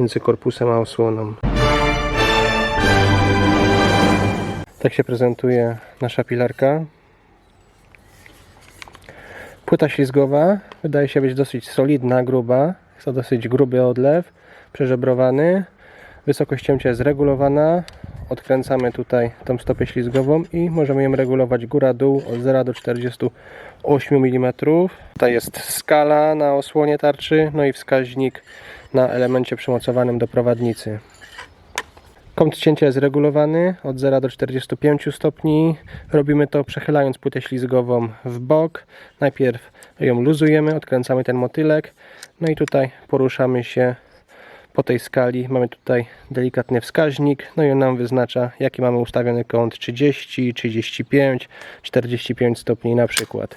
między korpusem a osłoną. Tak się prezentuje nasza pilarka. Płyta ślizgowa wydaje się być dosyć solidna, gruba. Jest to dosyć gruby odlew, przeżebrowany. Wysokość cięcia jest regulowana. Odkręcamy tutaj tą stopę ślizgową i możemy ją regulować góra-dół od 0 do 48 mm. Tutaj jest skala na osłonie tarczy, no i wskaźnik na elemencie przymocowanym do prowadnicy. Kąt cięcia jest regulowany od 0 do 45 stopni. Robimy to przechylając płytę ślizgową w bok. Najpierw ją luzujemy, odkręcamy ten motylek. No i tutaj poruszamy się po tej skali. Mamy tutaj delikatny wskaźnik. No i on nam wyznacza jaki mamy ustawiony kąt 30, 35, 45 stopni na przykład.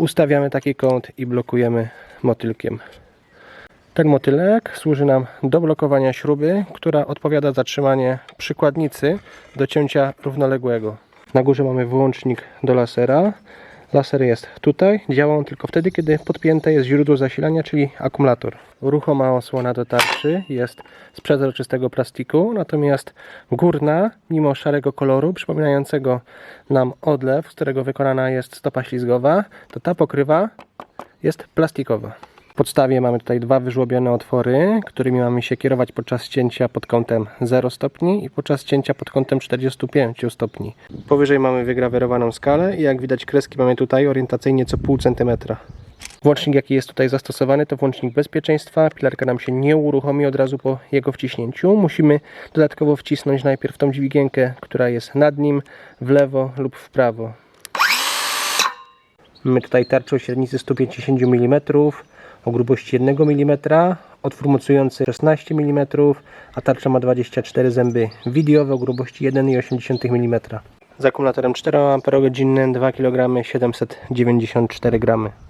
Ustawiamy taki kąt i blokujemy motylkiem. Ten motylek służy nam do blokowania śruby, która odpowiada za trzymanie przykładnicy do cięcia równoległego. Na górze mamy wyłącznik do lasera. Laser jest tutaj. Działa on tylko wtedy, kiedy podpięte jest źródło zasilania, czyli akumulator. Ruchoma osłona do tarczy jest z przezroczystego plastiku, natomiast górna, mimo szarego koloru, przypominającego nam odlew, z którego wykonana jest stopa ślizgowa, to ta pokrywa jest plastikowa. Podstawie mamy tutaj dwa wyżłobione otwory, którymi mamy się kierować podczas cięcia pod kątem 0 stopni i podczas cięcia pod kątem 45 stopni. Powyżej mamy wygrawerowaną skalę i jak widać kreski mamy tutaj orientacyjnie co pół centymetra. Włącznik jaki jest tutaj zastosowany to włącznik bezpieczeństwa. Pilarka nam się nie uruchomi od razu po jego wciśnięciu. Musimy dodatkowo wcisnąć najpierw tą dźwigienkę, która jest nad nim, w lewo lub w prawo. Mamy tutaj tarczę o średnicy 150 mm, o grubości 1 mm, otwór mocujący 16 mm, a tarcza ma 24 zęby widiowe o grubości 1,8 mm. Z akumulatorem 4 Ah, 2 kg 794 g. Tak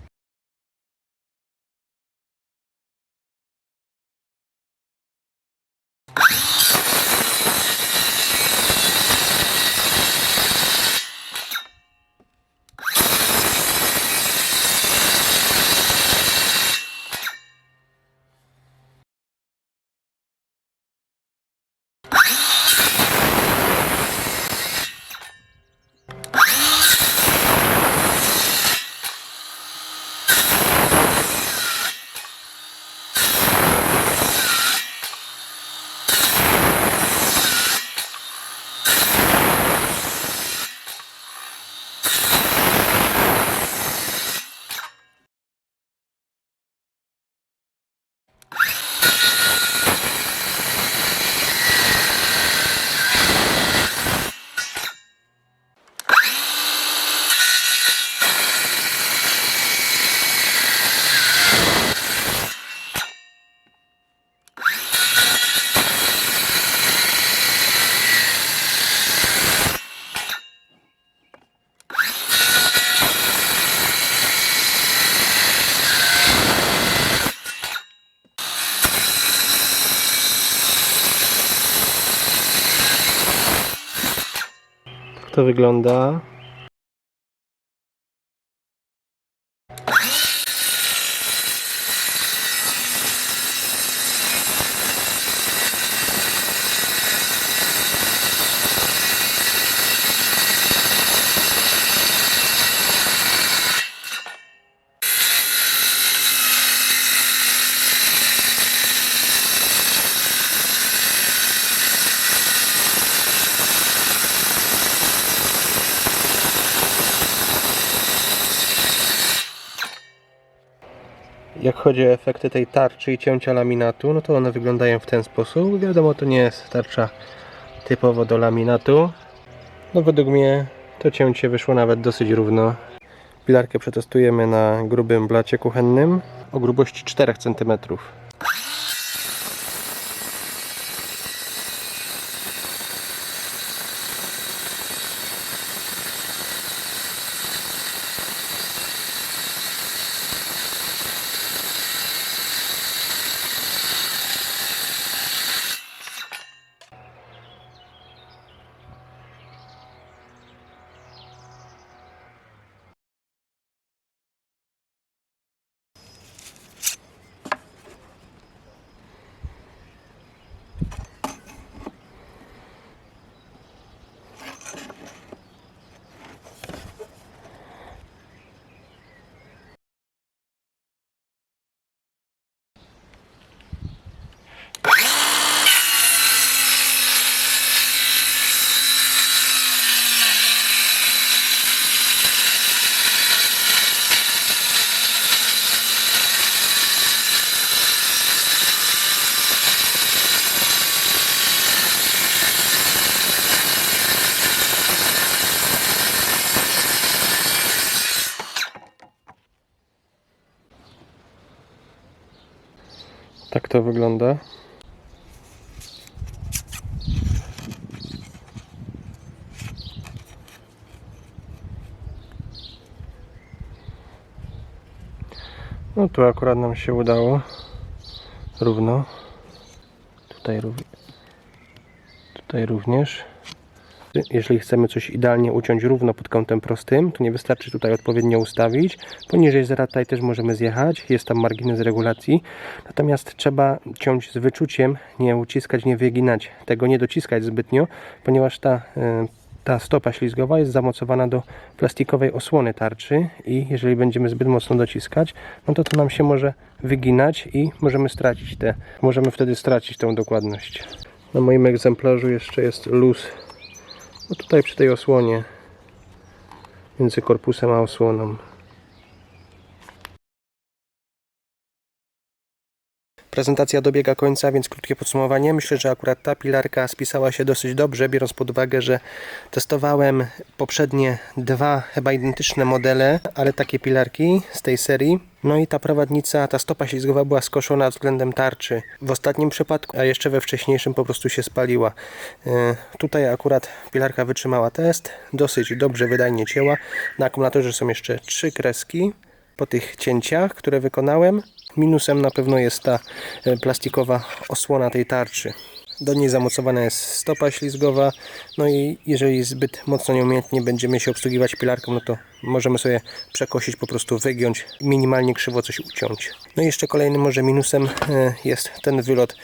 to wygląda. Jak chodzi o efekty tej tarczy i cięcia laminatu, no to one wyglądają w ten sposób. Wiadomo, to nie jest tarcza typowo do laminatu. No według mnie to cięcie wyszło nawet dosyć równo. Pilarkę przetestujemy na grubym blacie kuchennym o grubości 4 cm. Tak to wygląda. No tu akurat nam się udało. Równo. Tutaj. Tutaj również. Jeżeli chcemy coś idealnie uciąć równo pod kątem prostym, to nie wystarczy tutaj odpowiednio ustawić. Poniżej zera tutaj też możemy zjechać, jest tam margines regulacji. Natomiast trzeba ciąć z wyczuciem, nie uciskać, nie wyginać, tego nie dociskać zbytnio, ponieważ ta, e, ta stopa ślizgowa jest zamocowana do plastikowej osłony tarczy i jeżeli będziemy zbyt mocno dociskać, no to to nam się może wyginać i możemy stracić te, możemy wtedy stracić tą dokładność. Na moim egzemplarzu jeszcze jest luz no tutaj przy tej osłonie między korpusem a osłoną. Prezentacja dobiega końca, więc krótkie podsumowanie. Myślę, że akurat ta pilarka spisała się dosyć dobrze, biorąc pod uwagę, że testowałem poprzednie dwa chyba identyczne modele, ale takie pilarki z tej serii. No i ta prowadnica, ta stopa ślizgowa była skoszona względem tarczy. W ostatnim przypadku, a jeszcze we wcześniejszym po prostu się spaliła. E, Tutaj akurat pilarka wytrzymała test, dosyć dobrze, wydajnie cięła. Na akumulatorze są jeszcze trzy kreski po tych cięciach, które wykonałem. Minusem na pewno jest ta e, plastikowa osłona tej tarczy. Do niej zamocowana jest stopa ślizgowa, no i jeżeli zbyt mocno nieumiejętnie będziemy się obsługiwać pilarką, no to możemy sobie przekosić, po prostu wygiąć, minimalnie krzywo coś uciąć. No i jeszcze kolejnym może minusem e, jest ten wylot.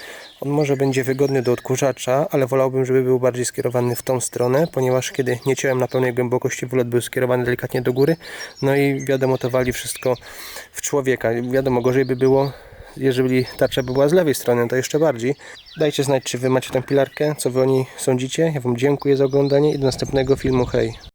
On może będzie wygodny do odkurzacza, ale wolałbym, żeby był bardziej skierowany w tą stronę, ponieważ kiedy nie ciąłem na pełnej głębokości, wylot był skierowany delikatnie do góry, no i wiadomo, to wali wszystko w człowieka. Wiadomo, gorzej by było, jeżeli tarcza by była z lewej strony, to jeszcze bardziej. Dajcie znać, czy wy macie tę pilarkę, co wy o niej sądzicie. Ja wam dziękuję za oglądanie i do następnego filmu. Hej!